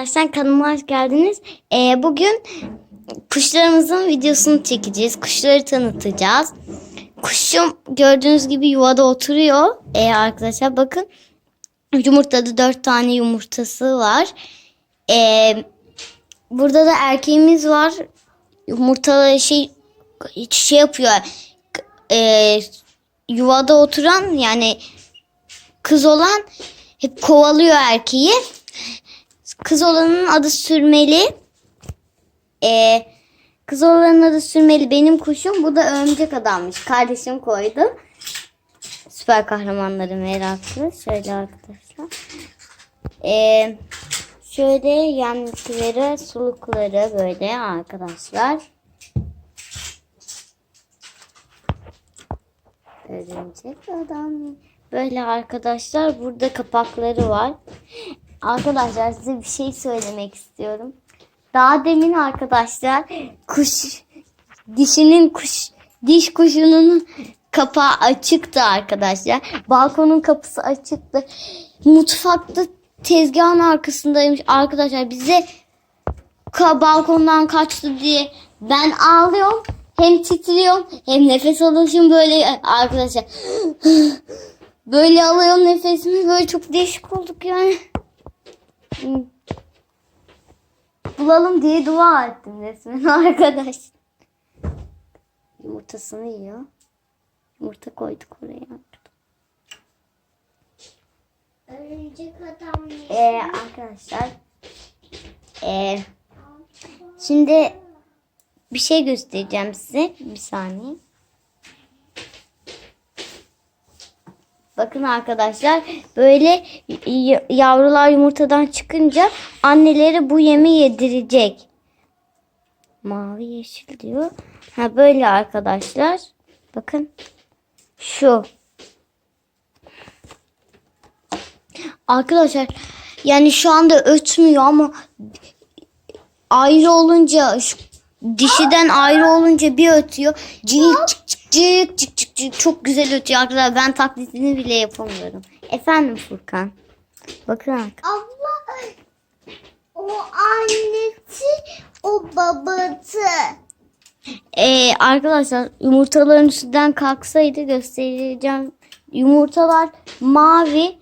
Arkadaşlar kanalıma hoş geldiniz. Ee, bugün kuşlarımızın videosunu çekeceğiz. Kuşları tanıtacağız. Kuşum gördüğünüz gibi yuvada oturuyor. Ee, arkadaşlar bakın yumurtada dört tane yumurtası var. Ee, burada da erkeğimiz var. Yumurtaları şey şey yapıyor. Ee, yuvada oturan yani kız olan hep kovalıyor erkeği. Kız olanın adı sürmeli. Ee, kız olanın adı sürmeli benim kuşum. Bu da örümcek adammış. Kardeşim koydu. Süper kahramanları meraklı. Şöyle arkadaşlar. Ee, şöyle yemlikleri, sulukları böyle arkadaşlar. Örümcek adam. Böyle arkadaşlar burada kapakları var. Arkadaşlar size bir şey söylemek istiyorum. Daha demin arkadaşlar kuş dişinin kuş diş kuşunun kapağı açıktı arkadaşlar. Balkonun kapısı açıktı. Mutfakta tezgahın arkasındaymış arkadaşlar. Bize ka balkondan kaçtı diye ben ağlıyorum. Hem titriyorum hem nefes alıyorum böyle arkadaşlar. Böyle alıyorum nefesimi böyle çok değişik olduk yani. Bulalım diye dua ettim resmen arkadaş. Yumurtasını yiyor. Yumurta koyduk oraya. Örümcek adam Ee, arkadaşlar. Ee, şimdi bir şey göstereceğim size. Bir saniye. Bakın arkadaşlar böyle yavrular yumurtadan çıkınca anneleri bu yemi yedirecek. Mavi yeşil diyor. Ha böyle arkadaşlar. Bakın şu. Arkadaşlar yani şu anda ötmüyor ama ayrı olunca şu dişiden ayrı olunca bir ötüyor. Cik cik cik cik cik cik cik çok güzel ötüyor arkadaşlar. Ben taklidini bile yapamıyorum. Efendim Furkan. Bakın arkadaşlar. Abla o annesi o babası. Ee, arkadaşlar yumurtaların üstünden kalksaydı göstereceğim. Yumurtalar mavi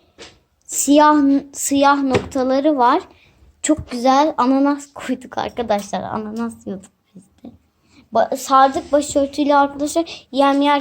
siyah siyah noktaları var. Çok güzel ananas koyduk arkadaşlar. Ananas yiyorduk sardık başörtüyle arkadaşlar. Yem yer